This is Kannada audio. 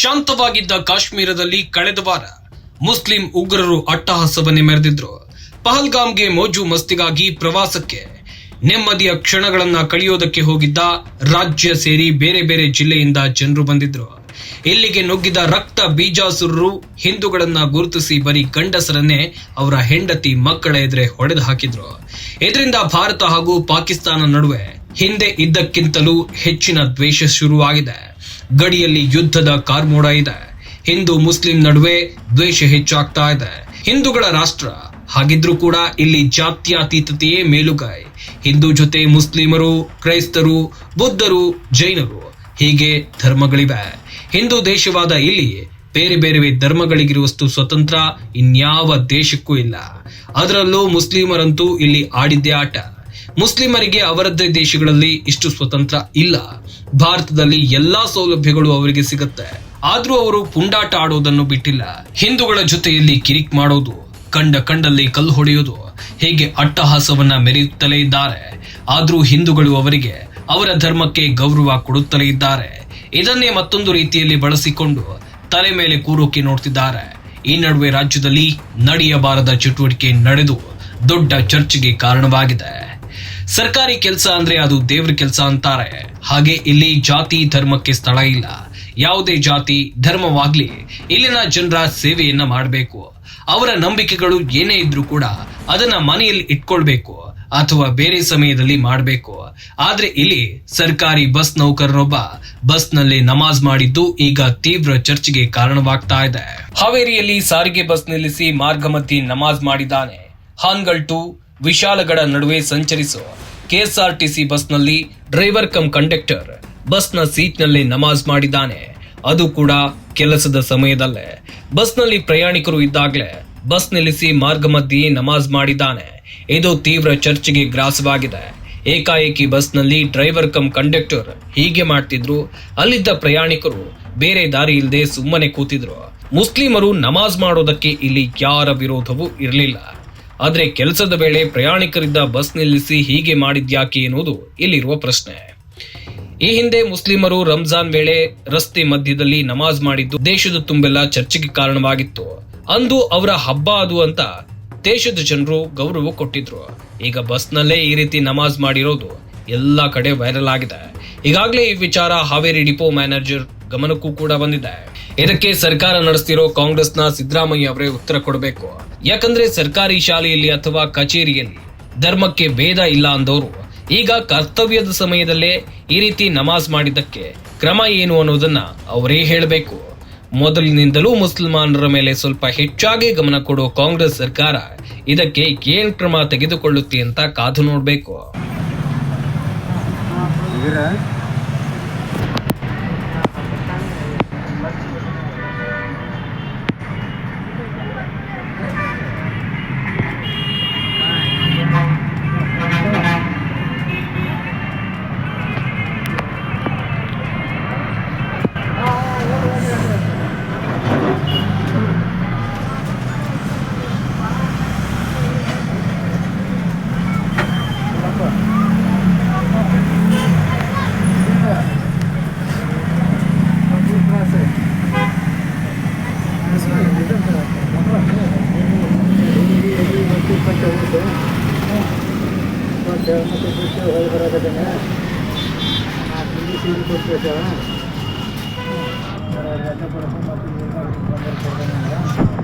ಶಾಂತವಾಗಿದ್ದ ಕಾಶ್ಮೀರದಲ್ಲಿ ಕಳೆದ ವಾರ ಮುಸ್ಲಿಂ ಉಗ್ರರು ಅಟ್ಟಹಾಸವನ್ನೇ ಮೆರೆದಿದ್ರು. ಪಹಲ್ಗಾಮ್ಗೆ ಮೋಜು ಮಸ್ತಿಗಾಗಿ ಪ್ರವಾಸಕ್ಕೆ ನೆಮ್ಮದಿಯ ಕ್ಷಣಗಳನ್ನ ಕಳೆಯೋದಕ್ಕೆ ಹೋಗಿದ್ದ ರಾಜ್ಯ ಸೇರಿ ಬೇರೆ ಬೇರೆ ಜಿಲ್ಲೆಯಿಂದ ಜನರು ಬಂದಿದ್ರು. ಇಲ್ಲಿಗೆ ನುಗ್ಗಿದ ರಕ್ತ ಬೀಜಾಸುರರು ಹಿಂದೂಗಳನ್ನ ಗುರುತಿಸಿ ಬರೀ ಗಂಡಸರನ್ನೇ ಅವರ ಹೆಂಡತಿ ಮಕ್ಕಳ ಎದುರೆ ಹೊಡೆದು ಹಾಕಿದ್ರು. ಇದರಿಂದ ಭಾರತ ಹಾಗೂ ಪಾಕಿಸ್ತಾನ ನಡುವೆ ಹಿಂದೆ ಇದ್ದಕ್ಕಿಂತಲೂ ಹೆಚ್ಚಿನ ದ್ವೇಷ ಶುರುವಾಗಿದೆ. ಗಡಿಯಲ್ಲಿ ಯುದ್ಧದ ಕಾರ್ಮೋಡ ಇದೆ. ಹಿಂದೂ ಮುಸ್ಲಿಂ ನಡುವೆ ದ್ವೇಷ ಹೆಚ್ಚಾಗ್ತಾ ಇದೆ. ಹಿಂದೂಗಳ ರಾಷ್ಟ್ರ ಹಾಗಿದ್ರೂ ಕೂಡ ಇಲ್ಲಿ ಜಾತ್ಯತೀತತೆಯೇ ಮೇಲುಗೈ. ಹಿಂದೂ ಜೊತೆ ಮುಸ್ಲಿಮರು, ಕ್ರೈಸ್ತರು, ಬುದ್ಧರು, ಜೈನರು ಹೀಗೆ ಧರ್ಮಗಳಿವೆ. ಹಿಂದೂ ದೇಶವಾದ ಇಲ್ಲಿ ಬೇರೆ ಬೇರೆ ಧರ್ಮಗಳಿಗಿರುವಷ್ಟು ಸ್ವತಂತ್ರ ಇನ್ಯಾವ ದೇಶಕ್ಕೂ ಇಲ್ಲ. ಅದರಲ್ಲೂ ಮುಸ್ಲಿಮರಂತೂ ಇಲ್ಲಿ ಆಡಿದ್ದೇ ಆಟ. ಮುಸ್ಲಿಮರಿಗೆ ಅವರದ್ದೇ ದೇಶಗಳಲ್ಲಿ ಇಷ್ಟು ಸ್ವತಂತ್ರ ಇಲ್ಲ. ಭಾರತದಲ್ಲಿ ಎಲ್ಲಾ ಸೌಲಭ್ಯಗಳು ಅವರಿಗೆ ಸಿಗುತ್ತೆ. ಆದ್ರೂ ಅವರು ಪುಂಡಾಟ ಆಡೋದನ್ನು ಬಿಟ್ಟಿಲ್ಲ. ಹಿಂದೂಗಳ ಜೊತೆಯಲ್ಲಿ ಕಿರಿಕ್ ಮಾಡೋದು, ಕಂಡ ಕಂಡಲ್ಲಿ ಕಲ್ಲು ಹೊಡೆಯೋದು ಹೇಗೆ ಅಟ್ಟಹಾಸವನ್ನ ಮೆರೆಯುತ್ತಲೇ ಇದ್ದಾರೆ. ಆದ್ರೂ ಹಿಂದೂಗಳು ಅವರಿಗೆ ಅವರ ಧರ್ಮಕ್ಕೆ ಗೌರವ ಕೊಡುತ್ತಲೇ ಇದ್ದಾರೆ. ಇದನ್ನೇ ಮತ್ತೊಂದು ರೀತಿಯಲ್ಲಿ ಬಳಸಿಕೊಂಡು ತಲೆ ಮೇಲೆ ಕೂರೋಕೆ ನೋಡ್ತಿದ್ದಾರೆ. ಈ ನಡುವೆ ರಾಜ್ಯದಲ್ಲಿ ನಡೆಯಬಾರದ ಚಟುವಟಿಕೆ ನಡೆದು ದೊಡ್ಡ ಚರ್ಚೆಗೆ ಕಾರಣವಾಗಿದೆ. ಸರ್ಕಾರಿ ಕೆಲಸ ಅಂದ್ರೆ ಅದು ದೇವ್ರ ಕೆಲಸ ಅಂತಾರೆ. ಹಾಗೆ ಇಲ್ಲಿ ಜಾತಿ ಧರ್ಮಕ್ಕೆ ಸ್ಥಳ ಇಲ್ಲ. ಯಾವುದೇ ಜಾತಿ ಧರ್ಮವಾಗ್ಲಿ ಇಲ್ಲಿನ ಜನರ ಸೇವೆಯನ್ನ ಮಾಡಬೇಕು. ಅವರ ನಂಬಿಕೆಗಳು ಏನೇ ಇದ್ರೂ ಕೂಡ ಅದನ್ನ ಮನೆಯಲ್ಲಿ ಇಟ್ಕೊಳ್ಬೇಕು ಅಥವಾ ಬೇರೆ ಸಮಯದಲ್ಲಿ ಮಾಡಬೇಕು. ಆದ್ರೆ ಇಲ್ಲಿ ಸರ್ಕಾರಿ ಬಸ್ ನೌಕರನೊಬ್ಬ ಬಸ್ನಲ್ಲಿ ನಮಾಜ್ ಮಾಡಿದ್ದು ಈಗ ತೀವ್ರ ಚರ್ಚೆಗೆ ಕಾರಣವಾಗ್ತಾ ಇದೆ. ಹಾವೇರಿಯಲ್ಲಿ ಸಾರಿಗೆ ಬಸ್ ನಿಲ್ಲಿಸಿ ಮಾರ್ಗ ಮಧ್ಯೆ ನಮಾಜ್ ಮಾಡಿದ್ದಾನೆ. ಹಾನ್ಗಲ್ ಟು ವಿಶಾಲಗಡ ನಡುವೆ ಸಂಚರಿಸುವ ಕೆಎಸ್ಆರ್ಟಿಸಿ ಬಸ್ನಲ್ಲಿ ಡ್ರೈವರ್ ಕಮ್ ಕಂಡಕ್ಟರ್ ಬಸ್ನ ಸೀಟ್ನಲ್ಲಿ ನಮಾಜ್ ಮಾಡಿದ್ದಾನೆ. ಅದು ಕೂಡ ಕೆಲಸದ ಸಮಯದಲ್ಲೇ. ಬಸ್ನಲ್ಲಿ ಪ್ರಯಾಣಿಕರು ಇದ್ದಾಗಲೇ ಬಸ್ ನಿಲ್ಲಿಸಿ ಮಾರ್ಗ ಮಧ್ಯೆ ನಮಾಜ್ ಮಾಡಿದ್ದಾನೆ. ಇದು ತೀವ್ರ ಚರ್ಚೆಗೆ ಗ್ರಾಸವಾಗಿದೆ. ಏಕಾಏಕಿ ಬಸ್ನಲ್ಲಿ ಡ್ರೈವರ್ ಕಮ್ ಕಂಡಕ್ಟರ್ ಹೀಗೆ ಮಾಡ್ತಿದ್ರು. ಅಲ್ಲಿದ್ದ ಪ್ರಯಾಣಿಕರು ಬೇರೆ ದಾರಿ ಇಲ್ಲದೆ ಸುಮ್ಮನೆ ಕೂತಿದ್ರು. ಮುಸ್ಲಿಮರು ನಮಾಜ್ ಮಾಡೋದಕ್ಕೆ ಇಲ್ಲಿ ಯಾರ ವಿರೋಧವೂ ಇರಲಿಲ್ಲ. ಆದ್ರೆ ಕೆಲಸದ ವೇಳೆ ಪ್ರಯಾಣಿಕರಿದ್ದ ಬಸ್ ನಿಲ್ಲಿಸಿ ಹೀಗೆ ಮಾಡಿದ್ಯಾಕೆ ಎನ್ನುವುದು ಇಲ್ಲಿರುವ ಪ್ರಶ್ನೆ. ಈ ಹಿಂದೆ ಮುಸ್ಲಿಮರು ರಂಜಾನ್ ವೇಳೆ ರಸ್ತೆ ಮಧ್ಯದಲ್ಲಿ ನಮಾಜ್ ಮಾಡಿದ್ದು ದೇಶದ ತುಂಬೆಲ್ಲ ಚರ್ಚೆಗೆ ಕಾರಣವಾಗಿತ್ತು. ಅಂದು ಅವರ ಹಬ್ಬ ಅದು ಅಂತ ದೇಶದ ಜನರು ಗೌರವ ಕೊಟ್ಟಿದ್ರು. ಈಗ ಬಸ್ನಲ್ಲೇ ಈ ರೀತಿ ನಮಾಜ್ ಮಾಡಿರೋದು ಎಲ್ಲಾ ಕಡೆ ವೈರಲ್ ಆಗಿದೆ. ಈಗಾಗಲೇ ಈ ವಿಚಾರ ಹಾವೇರಿ ಡಿಪೋ ಮ್ಯಾನೇಜರ್ ಗಮನಕ್ಕೂ ಕೂಡ ಬಂದಿದೆ. ಇದಕ್ಕೆ ಸರ್ಕಾರ ನಡೆಸ್ತಿರೋ ಕಾಂಗ್ರೆಸ್ನ ಸಿದ್ದರಾಮಯ್ಯ ಅವರೇ ಉತ್ತರ ಕೊಡಬೇಕು. ಯಾಕಂದ್ರೆ ಸರ್ಕಾರಿ ಶಾಲೆಯಲ್ಲಿ ಅಥವಾ ಕಚೇರಿಯಲ್ಲಿ ಧರ್ಮಕ್ಕೆ ಭೇದ ಇಲ್ಲ ಅಂದವರು ಈಗ ಕರ್ತವ್ಯದ ಸಮಯದಲ್ಲೇ ಈ ರೀತಿ ನಮಾಜ್ ಮಾಡಿದ್ದಕ್ಕೆ ಕ್ರಮ ಏನು ಅನ್ನೋದನ್ನ ಅವರೇ ಹೇಳಬೇಕು. ಮೊದಲಿನಿಂದಲೂ ಮುಸಲ್ಮಾನರ ಮೇಲೆ ಸ್ವಲ್ಪ ಹೆಚ್ಚಾಗಿ ಗಮನ ಕೊಡೋ ಕಾಂಗ್ರೆಸ್ ಸರ್ಕಾರ ಇದಕ್ಕೆ ಏನ್ ಕ್ರಮ ತೆಗೆದುಕೊಳ್ಳುತ್ತೆ ಅಂತ ಕಾದು ನೋಡ್ಬೇಕು. ದೇವಸ್ಥಾನಕ್ಕೆ ಬಿಟ್ಟು ಹೋಗಿ ಬರೋದಕ್ಕೆ ಸೀರೆ ಕೊಟ್ಟಿರ್ತೇವೆ ರಜೆ ಕೊಡ್ಕೊಂಡು ಮತ್ತೆ ಬಂದಿರ್ತಾರೆ